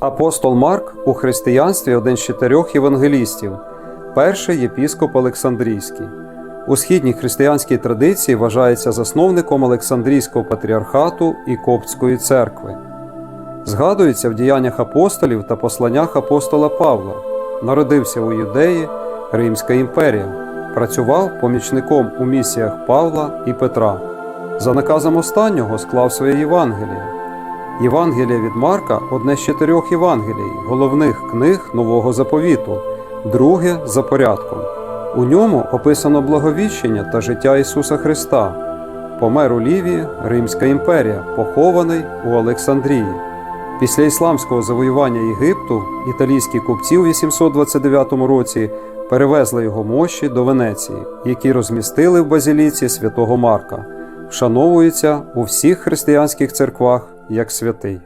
Апостол Марк у християнстві один з чотирьох євангелістів, перший єпіскоп Олександрійський. У східній християнській традиції вважається засновником Олександрійського патріархату і Коптської церкви. Згадується в діяннях апостолів та посланнях апостола Павла. Народився у Юдеї, Римська імперія, працював помічником у місіях Павла і Петра. За наказом останнього склав своє Євангеліє. Євангеліє від Марка одне з чотирьох Євангелій, головних книг Нового заповіту, друге за порядком. У ньому описано благовіщення та життя Ісуса Христа. Помер у Лівії Римська імперія, похований у Олександрії. Після ісламського завоювання Єгипту італійські купці у 829 році перевезли його мощі до Венеції, які розмістили в базіліці святого Марка, вшановується у всіх християнських церквах як святий.